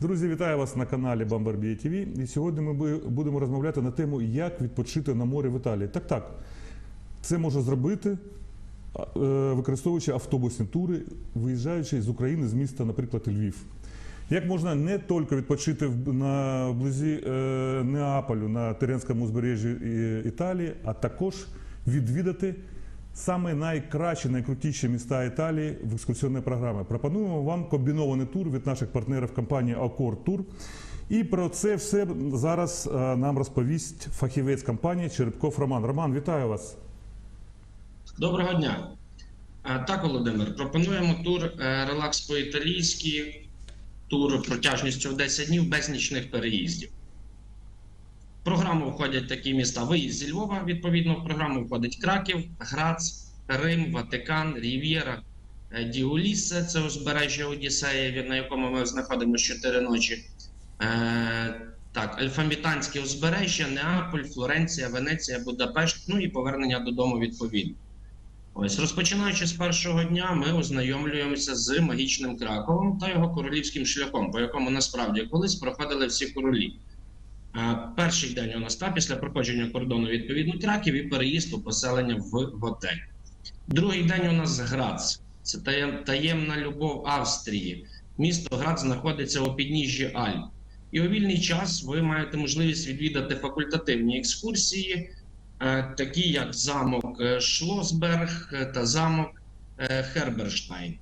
Друзі, вітаю вас на каналі Bumblebee TV. І сьогодні ми будемо розмовляти на тему, як відпочити на морі в Італії. Так, так, це можна зробити, е, використовуючи автобусні тури, виїжджаючи з України, з міста, наприклад, Львів. Як можна не тільки відпочити в- на вблизі е, Неаполю на Теренському узбережжі Італії, а також відвідати саме найкращі, найкрутіші міста Італії в екскурсійній програмі. Пропонуємо вам комбінований тур від наших партнерів компанії Аккорд Тур. І про це все зараз е, нам розповість фахівець компанії Черепков Роман. Роман, вітаю вас. Доброго дня. Е, Так, Володимир, пропонуємо тур е, релакс по-італійськи, тур протяжністю в 10 днів без нічних переїздів. Програму входять такі міста. Виїзд зі Львова, відповідно, в програму входить Краків, Грац, Рим, Ватикан, Рів'єра, е, Діуліссе, це узбережжя Одіссея, на якому ми знаходимося 4 ночі. Е, Так, Ельфамітанське узбережжя, Неаполь, Флоренція, Венеція, Будапешт, ну і повернення додому відповідно. Ось розпочинаючи з першого дня, ми ознайомлюємося з магічним Краковом та його королівським шляхом, по якому насправді колись проходили всі королі. Перший день у нас та після проходження кордону відповідно Краків і переїзд у поселення в готель. Другий день у нас Грац. Це таємна любов Австрії. Місто Грац знаходиться у підніжжі Альп. І у вільний час ви маєте можливість відвідати факультативні екскурсії, е, такі як замок е, Шлосберг е, та замок Херберштайн.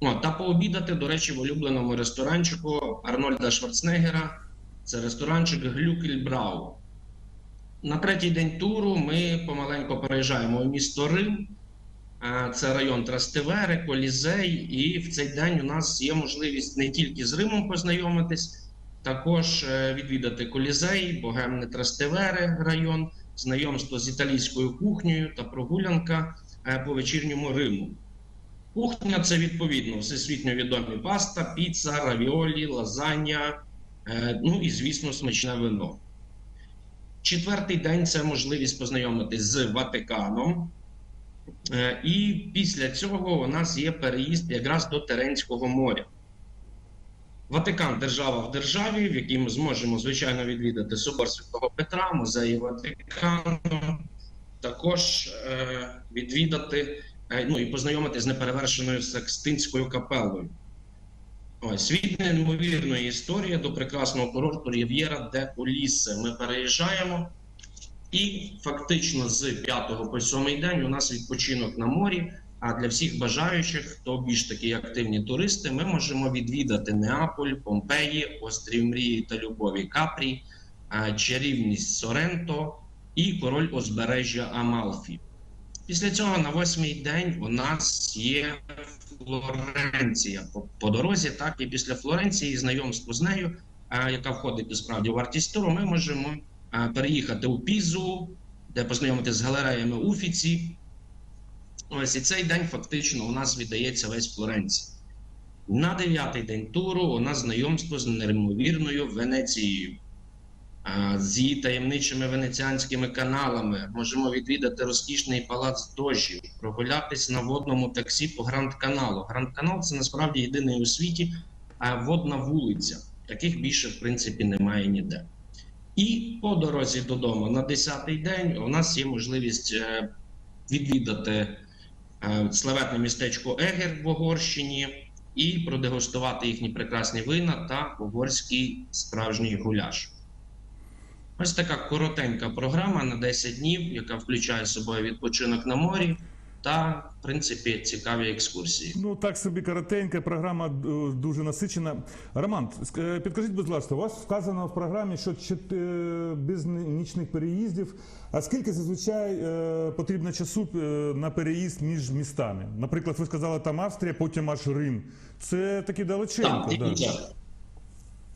О, та пообідати, до речі, в улюбленому ресторанчику Арнольда Шварценеггера. Це ресторанчик Глюкельбрау. На третій день туру ми помаленько переїжджаємо у місто Рим. Е, Це район Трастевери, Колізей, і в цей день у нас є можливість не тільки з Римом познайомитись, також е, відвідати Колізей, Богемне Трастевери район, знайомство з італійською кухнею та прогулянка е, по вечірньому Риму. Кухня це відповідно всесвітньо відомі паста, піца, равіолі, лазанья, ну і, звісно, смачне вино. Четвертий день це можливість познайомитись з Ватиканом. Е, І після цього у нас є переїзд якраз до Теренського моря. Ватикан держава в державі, в якій ми зможемо звичайно відвідати собор Святого Петра, музеї Ватикану, також е, відвідати е, ну і познайомитися з неперевершеною Секстинською капелою. Ось від неймовірної історії до прекрасного курорту Рів'єра де Уліссе. Ми переїжджаємо, і фактично з 5 по 7 день у нас відпочинок на морі. А для всіх бажаючих, хто більш такі активні туристи, ми можемо відвідати Неаполь, Помпеї, Острів Мрії та Любові Капрі, чарівність Соренто і король узбережжя Амалфі. Після цього на восьмий день у нас є Флоренція по, по дорозі, так і після Флоренції знайомство з нею, е, яка входить у справді вартість туру, ми можемо е, переїхати у Пізу, де познайомитися з галереями Уфіці. Ось і цей день фактично у нас віддається весь Флоренції. На дев'ятий день туру у нас знайомство з неймовірною Венецією, а, з таємничими венеціанськими каналами. Можемо відвідати розкішний палац дожів, прогулятись на водному таксі по Гранд Каналу. Гранд Канал це насправді єдиний у світі водна вулиця. Таких більше, в принципі, немає ніде. І по дорозі додому на 10-й день у нас є можливість е, відвідати е, славетне містечко Егер в Угорщині і продегустувати їхні прекрасні вина та угорський справжній гуляш. Ось така коротенька програма на 10 днів, яка включає собою відпочинок на морі та, в принципі, цікаві екскурсії. Ну так собі коротенька програма е, дуже насичена. Роман, е, підкажіть, будь ласка, у вас вказано в програмі, що е, без нічних переїздів. А скільки зазвичай потрібно часу на переїзд між містами? Наприклад, ви сказали там Австрія, потім аж Рим. Це таки далеченько. Так, да.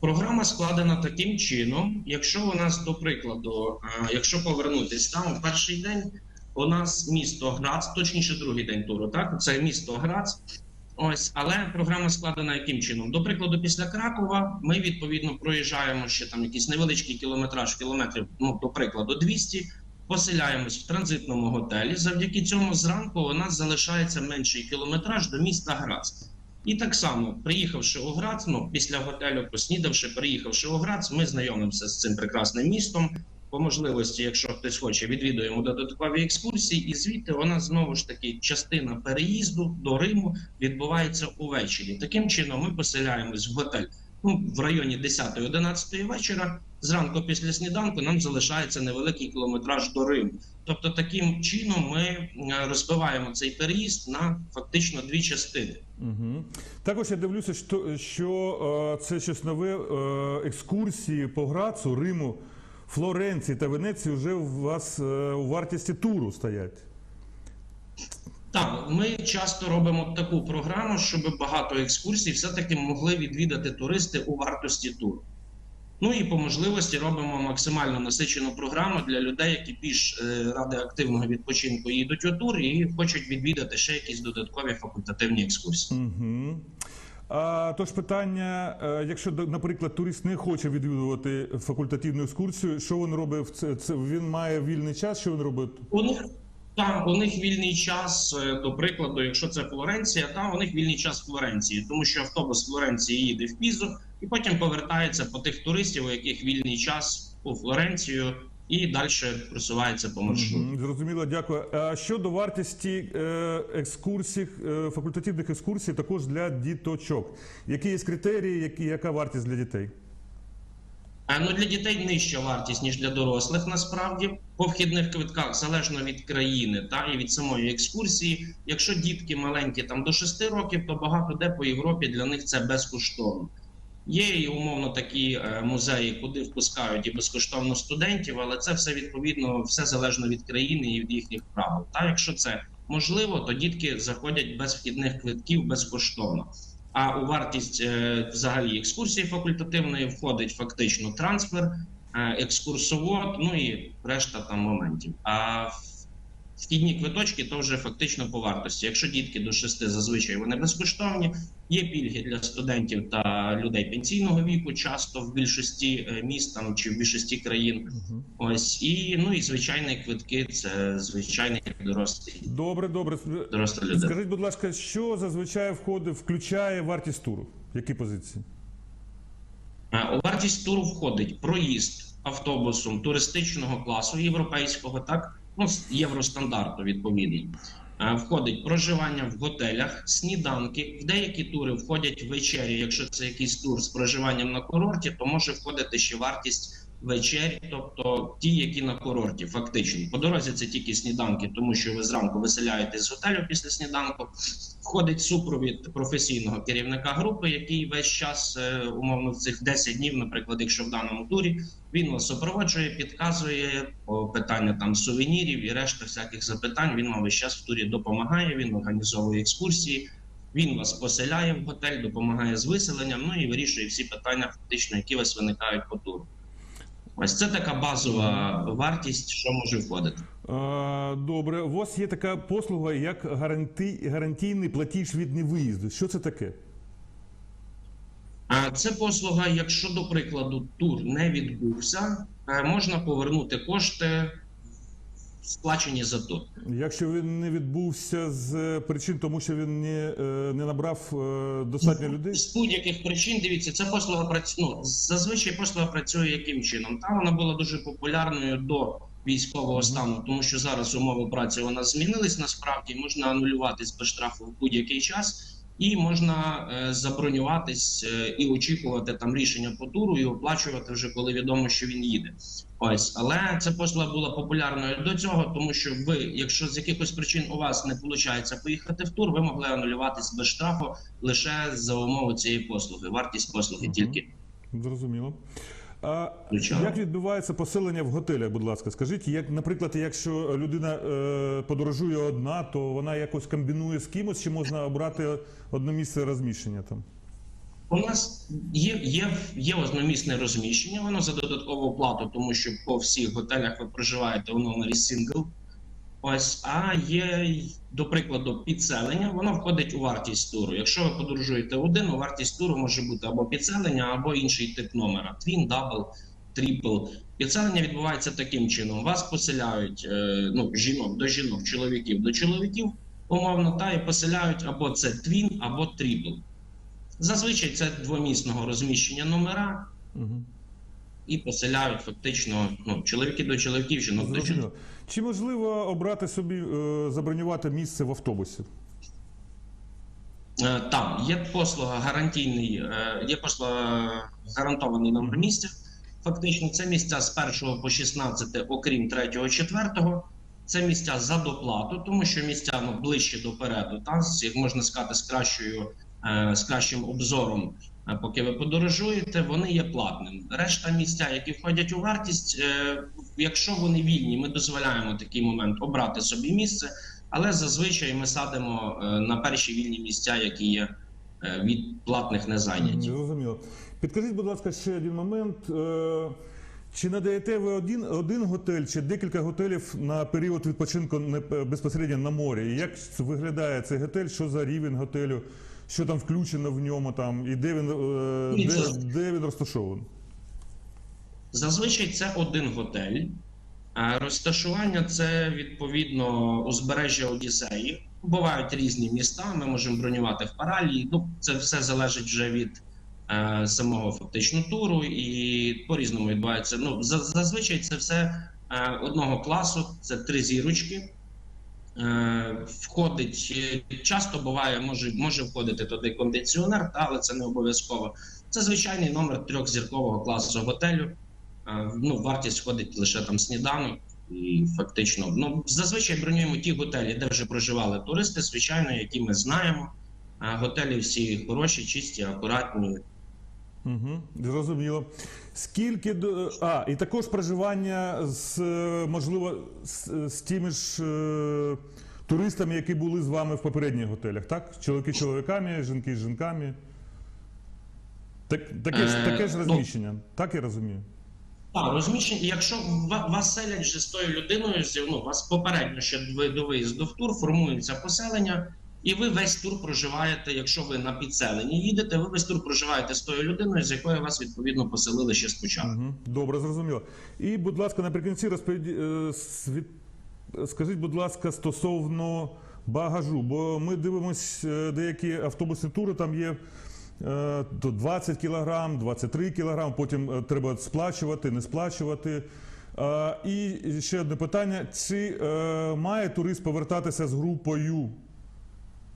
Програма складена таким чином. Якщо у нас, до прикладу, якщо повернутись там перший день, у нас місто Грац, точніше, другий день туру, так це місто Грац. Ось, але програма складена яким чином? До прикладу, після Кракова ми відповідно проїжджаємо ще там якийсь невеличкий кілометраж, кілометрів, ну до прикладу, 200, поселяємось в транзитному готелі. Завдяки цьому зранку у нас залишається менший кілометраж до міста Грац. І так само, приїхавши у Грац, ну після готелю, поснідавши, приїхавши у Грац, ми знайомимося з цим прекрасним містом. По можливості, якщо хтось хоче, відвідуємо додаткові екскурсії, і звідти вона знову ж таки частина переїзду до Риму відбувається увечері. Таким чином, ми поселяємось в готель ну, в районі 10-11 вечора. Зранку після сніданку нам залишається невеликий кілометраж до Риму. Тобто, таким чином ми е, розбиваємо цей переїзд на фактично дві частини. Угу. Також я дивлюся, що, що е, це щось нове е, екскурсії по Грацу, Риму, Флоренції та Венеції вже у вас у вартісті туру стоять. Так, ми часто робимо таку програму, щоб багато екскурсій все-таки могли відвідати туристи у вартості туру. Ну і по можливості робимо максимально насичену програму для людей, які більш е, ради активного відпочинку їдуть у тур і хочуть відвідати ще якісь додаткові факультативні екскурсії. Угу. А, тож питання, е, якщо, наприклад, турист не хоче відвідувати факультативну екскурсію, що він робить? в Це, це, він має вільний час, що він робить? У них там у них вільний час, е, до прикладу, якщо це Флоренція, там у них вільний час Флоренції, тому що автобус Флоренції їде в Пізу і потім повертається по тих туристів, у яких вільний час у Флоренцію, і далі просувається по маршруту. Зрозуміло, дякую. А щодо вартості е, екскурсій, е, факультативних екскурсій, також для діточок. Які є критерії, які, яка вартість для дітей? Ну для дітей нижча вартість ніж для дорослих. Насправді по вхідних квитках залежно від країни та і від самої екскурсії. Якщо дітки маленькі там до 6 років, то багато де по Європі для них це безкоштовно. Є і умовно такі е, музеї, куди впускають і безкоштовно студентів, але це все відповідно все залежно від країни і від їхніх правил. Та якщо це можливо, то дітки заходять без вхідних квитків безкоштовно. А у вартість е, взагалі екскурсії факультативної входить фактично трансфер, е, екскурсовод, ну і решта там моментів. А вхідні квиточки то вже фактично по вартості. Якщо дітки до 6 зазвичай вони безкоштовні, є пільги для студентів та людей пенсійного віку, часто в більшості е, міст там чи в більшості країн. Мгм. Ось і ну і звичайні квитки це звичайний дорослий Добре, добре. доросла людина. Скажіть, будь ласка, що зазвичай входить, включає вартість туру? Які позиції? У вартість туру входить проїзд автобусом туристичного класу європейського, так ну євростандарту відповідний. Е, Входить проживання в готелях, сніданки. В деякі тури входять вечері. Якщо це якийсь тур з проживанням на курорті, то може входити ще вартість вечері, тобто ті, які на курорті, фактично. По дорозі це тільки сніданки, тому що ви зранку виселяєтесь з готелю після сніданку. Входить супровід професійного керівника групи, який весь час е, умовно цих 10 днів, наприклад, якщо в даному турі він вас супроводжує, підказує питання там сувенірів і решта всяких запитань. Він вам весь час в турі допомагає. Він організовує екскурсії. Він вас поселяє в готель, допомагає з виселенням. Ну і вирішує всі питання, фактично, які у вас виникають по туру. Ось це така базова вартість, що може входити. Добре, у вас є така послуга, як гарантійний платіж від невиїзду. Що це таке? Це послуга, якщо до прикладу тур не відбувся, е, можна повернути кошти, сплачені за тур. Якщо він не відбувся з причин, тому що він не, е, не набрав е, достатньо людей? З будь-яких причин дивіться, ця послуга працює. Ну, зазвичай послуга працює яким чином? Там вона була дуже популярною до військового стану, тому що зараз умови праці вона змінились. Насправді можна анулюватись без штрафу в будь-який час. І можна е, забронюватись е, і очікувати там рішення по туру, і оплачувати вже коли відомо, що він їде. Ось, але ця послуга була популярною до цього, тому що ви, якщо з якихось причин у вас не виходить поїхати в тур, ви могли анулюватись без штрафу лише за умови цієї послуги. Вартість послуги Мгм. тільки Зрозуміло. А Звичайно. як відбувається поселення в готелях, будь ласка, скажіть, як, наприклад, якщо людина е, подорожує одна, то вона якось комбінує з кимось, чи можна обрати одне місце розміщення там? У нас є, є, є одномісне розміщення, воно за додаткову плату, тому що по всіх готелях ви проживаєте у номері сингл. Ось, а є, до прикладу, підселення, воно входить у вартість туру. Якщо ви подорожуєте один, у вартість туру може бути або підселення, або інший тип номера: твін, дабл, трипл. Підселення відбувається таким чином: вас поселяють е, ну, жінок до жінок, чоловіків до чоловіків, умовно, та і поселяють або це твін, або трипл. Зазвичай це двомісного розміщення номера Угу. і поселяють фактично ну, чоловіки до чоловіків, жінок до жінок. Чи можливо обрати собі, е, забронювати місце в автобусі? Е, Там є послуга гарантійний, е, є послуга гарантований номер місця. Фактично, це місця з 1 по 16, окрім 3 4 Це місця за доплату, тому що місця ну, ближче до переду, та, з, як можна сказати, з кращою, з кращим обзором, поки ви подорожуєте, вони є платним. Решта місця, які входять у вартість, е, якщо вони вільні, ми дозволяємо такий момент обрати собі місце. Але зазвичай ми садимо е, на перші вільні місця, які є е, від платних не зайняті. Зрозуміло. Підкажіть, будь ласка, ще один момент. Чи надаєте ви один, один готель чи декілька готелів на період відпочинку безпосередньо на морі? Як виглядає цей готель? Що за рівень готелю? Що там включено в ньому там, і де він, е, де, де він розташований? Зазвичай це один готель. Е, Розташування це відповідно узбережжя Одіссеї. Бувають різні міста. Ми можемо бронювати в Паралії. Ну це все залежить вже від е, самого фактично туру, і по-різному відбувається. Ну за- зазвичай це все е, одного класу. Це три зірочки. Е, Входить е, часто буває, може, може входити туди кондиціонер, та, але це не обов'язково. Це звичайний номер трьохзіркового класу готелю. Е, Ну, вартість входить лише там сніданок, і фактично, ну зазвичай бронюємо ті готелі, де вже проживали туристи, звичайно, які ми знаємо. Готелі всі хороші, чисті, акуратні. Угу, зрозуміло. Скільки до а, і також проживання з можливо з, з тими ж е, туристами, які були з вами в попередніх готелях, так? Чоловіки з чоловіками, жінки з жінками. Так, таке, ж, Е, таке ж ну- розміщення, так я розумію. Так, розміщення, якщо вас селять вже з тою людиною, ну, вас попередньо ще до виїзду в тур, формується поселення, і ви весь тур проживаєте, якщо ви на підселенні їдете, ви весь тур проживаєте з тою людиною, з якою вас відповідно поселили ще спочатку. Угу, добре, зрозуміло. І, будь ласка, наприкінці розповіді, е, скажіть, будь ласка, стосовно багажу, бо ми дивимось е, деякі автобусні тури, там є е, то 20 кілограм, 23 кілограм, потім е, треба сплачувати, не сплачувати. Е, І ще одне питання: чи е, має турист повертатися з групою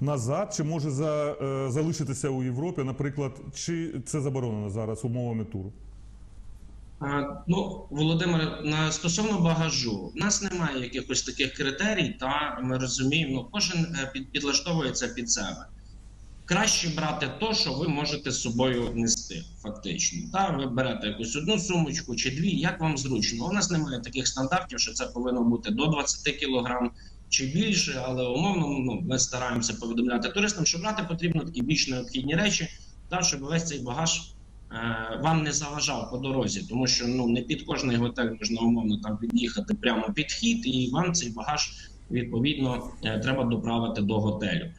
назад, чи може за, е, залишитися у Європі, наприклад, чи це заборонено зараз умовами туру? Ну, Володимире, стосовно багажу, у нас немає якихось таких критерій, та ми розуміємо, ну, кожен е, під, підлаштовується під себе. Краще брати то, що ви можете з собою нести, фактично. Та ви берете якусь одну сумочку чи дві, як вам зручно. У нас немає таких стандартів, що це повинно бути до 20 кг чи більше, але умовно ну, ми стараємося повідомляти туристам, що брати потрібно такі більш необхідні речі, та щоб весь цей багаж е, вам не заважав по дорозі, тому що ну не під кожний готель можна умовно там під'їхати прямо під хід, і вам цей багаж відповідно е, треба доправити до готелю.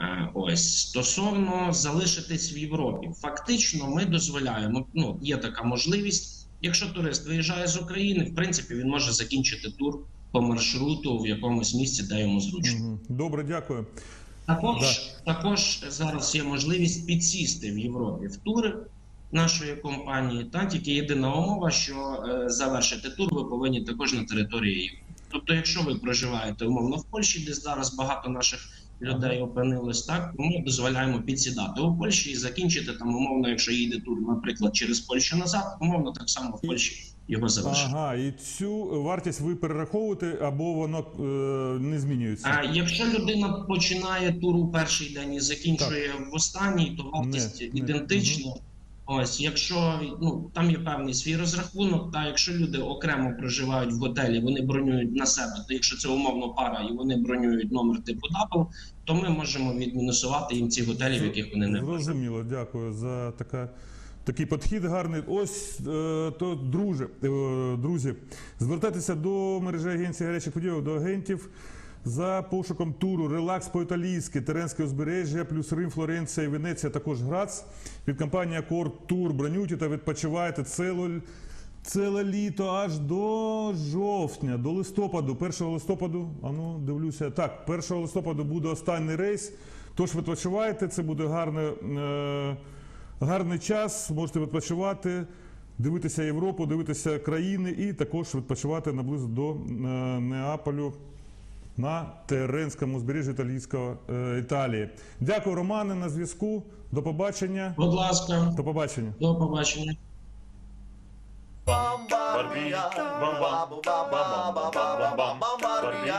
Е, Ось стосовно залишитись в Європі, фактично, ми дозволяємо. Ну є така можливість. Якщо турист виїжджає з України, в принципі він може закінчити тур по маршруту в якомусь місці, де йому зручно. Добре, дякую. Також, також зараз є можливість підсісти в Європі в тури нашої компанії. Та тільки єдина умова, що е, завершити тур ви повинні також на території Європи. Тобто, якщо ви проживаєте умовно в Польщі, де зараз багато наших людей опинились так тому ми дозволяємо підсідати у Польщі і закінчити там умовно, якщо їде тур, наприклад, через Польщу назад, умовно так само в Польщі його завершити. Ага, і цю вартість ви перераховуєте або воно е, не змінюється? А якщо людина починає тур у перший день і закінчує в останній, то вартість Не, не. Ось, якщо ну там є певний свій розрахунок, та якщо люди окремо проживають в готелі, вони бронюють на себе. То якщо це умовно пара і вони бронюють номер типу дабл, то ми можемо відмінусувати їм ці готелі, в яких вони не. Зрозуміло, дякую за така, такий підхід гарний. Ось е, то, друже, е, друзі, звертайтеся до мережі агенції гарячих подій, до агентів. За пошуком туру Релакс по-італійськи, Теренське узбережжя, плюс Рим, Флоренція і Венеція, також Грац. Від компанії Акорд Тур бронюйте та відпочивайте ціле, ціле літо аж до жовтня, до листопаду. 1 листопаду, а ну дивлюся. Так, 1 листопаду буде останній рейс. Тож відпочивайте, це буде гарне, е, гарний час. Можете відпочивати, дивитися Європу, дивитися країни і також відпочивати наблизу до е, Неаполю на Теренському узбережжі Італійського е, Італії. Дякую, Романе, на зв'язку. До побачення. Будь ласка, До побачення. до побачення. Barbie, bam bam, bam bam, bam bam bam bam, Barbie,